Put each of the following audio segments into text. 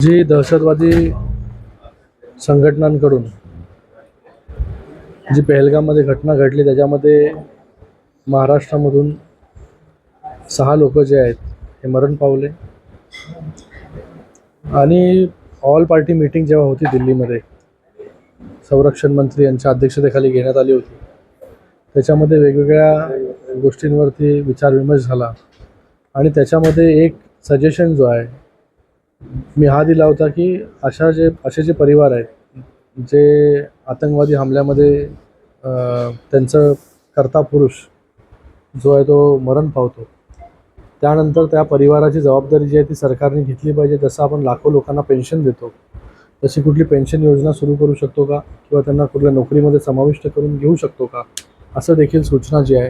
जी दहशतवादी संघटनांकडून जी पहलगाममध्ये घटना घडली त्याच्यामध्ये महाराष्ट्रामधून सहा लोक जे आहेत हे मरण पावले. आणि ऑल पार्टी मीटिंग जेव्हा होती दिल्लीमध्ये संरक्षण मंत्री यांच्या अध्यक्षतेखाली घेण्यात आली होती. त्याच्यामध्ये वेगवेगळ्या गोष्टींवरती विचारविमर्श झाला. आणि त्याच्यामध्ये एक सजेशन जो आहे मी हा दिला होता की अशा जे असे जे परिवार आहेत जे आतंकवादी हमल्यामध्ये त्यांचं कर्ता पुरुष जो आहे तो मरण पावतो. त्यानंतर त्या परिवाराची जबाबदारी जी आहे ती सरकारने घेतली पाहिजे. जसं आपण लाखो लोकांना पेन्शन देतो तशी कुठली पेन्शन योजना सुरू करू शकतो का? किंवा त्यांना कुठल्या नोकरीमध्ये समाविष्ट करून घेऊ शकतो का? असं देखील सूचना जी आहे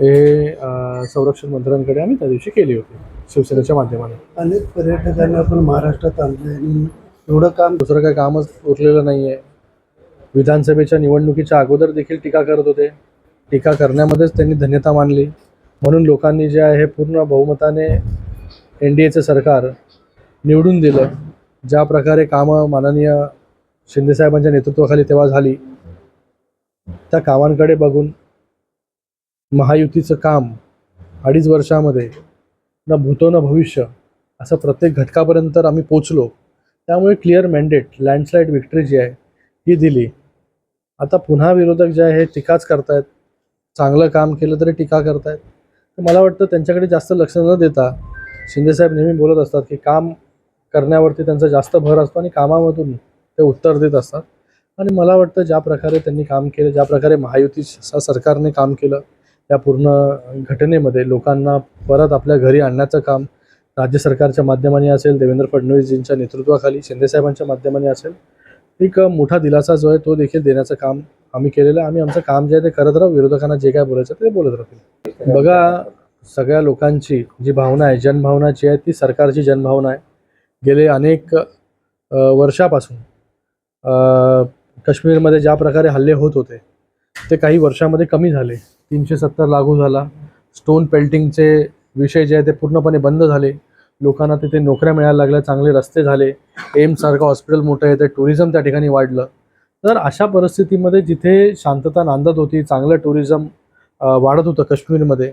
हे संरक्षण मंत्र्यांकडे आम्ही त्या दिवशी केली होती. शिवसेनेच्या माध्यमाने अनेक पर्यटकांना आपण महाराष्ट्रात आणले आणि एवढं काम दुसरं काही कामच उरलेलं नाही आहे विधानसभेच्या निवडणुकीच्या अगोदर देखील टीका करत होते. टीका करण्यामध्येच त्यांनी धन्यता मानली. म्हणून लोकांनी जे आहे हे पूर्ण बहुमताने एन डी एचं सरकार निवडून दिलं. ज्या प्रकारे कामं माननीय शिंदेसाहेबांच्या नेतृत्वाखाली तेव्हा झाली त्या कामांकडे बघून महायुतीचं काम अडीच वर्षामध्ये न भूतो न भविष्य असं प्रत्येक घटकापर्यंत आम्ही पोचलो. त्यामुळे क्लिअर मॅन्डेट लँडस्लाईड विक्ट्री जी आहे ही दिली. आता पुन्हा विरोधक जे आहे हे टीकाच करतायत. चांगलं काम केलं तरी टीका करतायत. तर मला वाटतं त्यांच्याकडे जास्त लक्ष न देता शिंदेसाहेब नेहमी बोलत असतात की काम करण्यावरती त्यांचा जास्त भर असतो आणि कामामधून ते उत्तर देत असतात. आणि मला वाटतं ज्या प्रकारे त्यांनी काम केलं ज्या प्रकारे महायुती सरकारने काम केलं या पूर्ण घटनेमध्ये लोकांना परत आपल्या घरी आणण्याचं काम राज्य सरकारच्या माध्यमाने असेल देवेंद्र फडणवीसजींच्या नेतृत्वाखाली शिंदेसाहेबांच्या माध्यमाने असेल एक मोठा दिलासा जो आहे तो देखील देण्याचं काम आम्ही केलेलं आहे. आम्ही आमचं काम जे आहे ते करत राहू. विरोधकांना जे काय बोलायचं ते बोलत राहतील बघा सगळ्या लोकांची जी भावना आहे जनभावना जी आहे ती सरकारची जनभावना आहे. गेले अनेक वर्षापासून काश्मीरमध्ये ज्या प्रकारे हल्ले होत होते ते काही वर्षामध्ये कमी झाले. तीनशे सत्तर लागू झाला. स्टोन पेल्टिंगचे विषय जे आहे ते पूर्णपणे बंद झाले. लोकांना तिथे नोकऱ्या मिळायला लागल्या चांगले रस्ते झाले. एम्ससारखं हॉस्पिटल मोठं आहे ते टुरिझम त्या ठिकाणी वाढलं. तर अशा परिस्थितीमध्ये जिथे शांतता नांदत होती चांगलं टुरिझम वाढत होतं काश्मीरमध्ये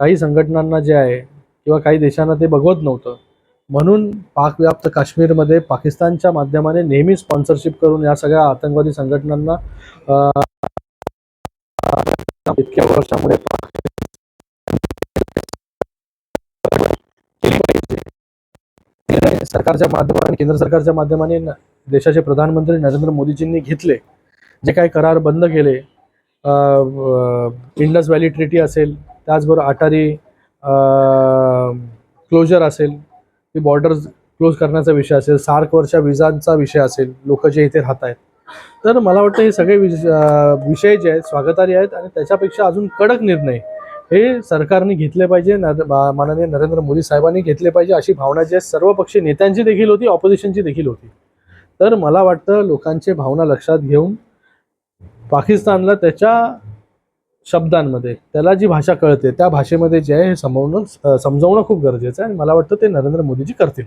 काही संघटनांना जे आहे किंवा काही देशांना ते बघवत नव्हतं. म्हणून पाकव्याप्त काश्मीरमध्ये पाकिस्तानच्या माध्यमाने नेहमी स्पॉन्सरशिप करून या सगळ्या आतंकवादी संघटनांना इतक्या वर्षामध्ये केली पाहिजे सरकारच्या माध्यमाने केंद्र सरकारच्या माध्यमाने देशाचे प्रधानमंत्री नरेंद्र मोदीजींनी घेतले. जे काही करार बंद केले. इंडस व्हॅली ट्रिटी असेल त्याचबरोबर अटारी क्लोजर असेल ती बॉर्डर्स क्लोज करण्याचा विषय असेल सार्कवरच्या विजांचा विषय असेल लोक जे इथे राहत आहेत. तर मला वाटतं हे सगळे विष विषय जे आहेत स्वागतार्ह आहेत आणि त्याच्यापेक्षा अजून कडक निर्णय हे सरकारने घेतले पाहिजे माननीय नरेंद्र मोदी साहेबांनी घेतले पाहिजे अशी भावना जी आहे सर्वपक्षीय नेत्यांची देखील होती ऑपोजिशनची देखील होती. तर मला वाटतं लोकांची भावना लक्षात घेऊन पाकिस्तानला त्याच्या शब्दांमध्ये त्याला जी भाषा कळते त्या भाषेमध्ये जे आहे हे समवणं समजवणं समजावणं खूप गरजेचं आहे आणि मला वाटतं ते नरेंद्र मोदीजी करतील.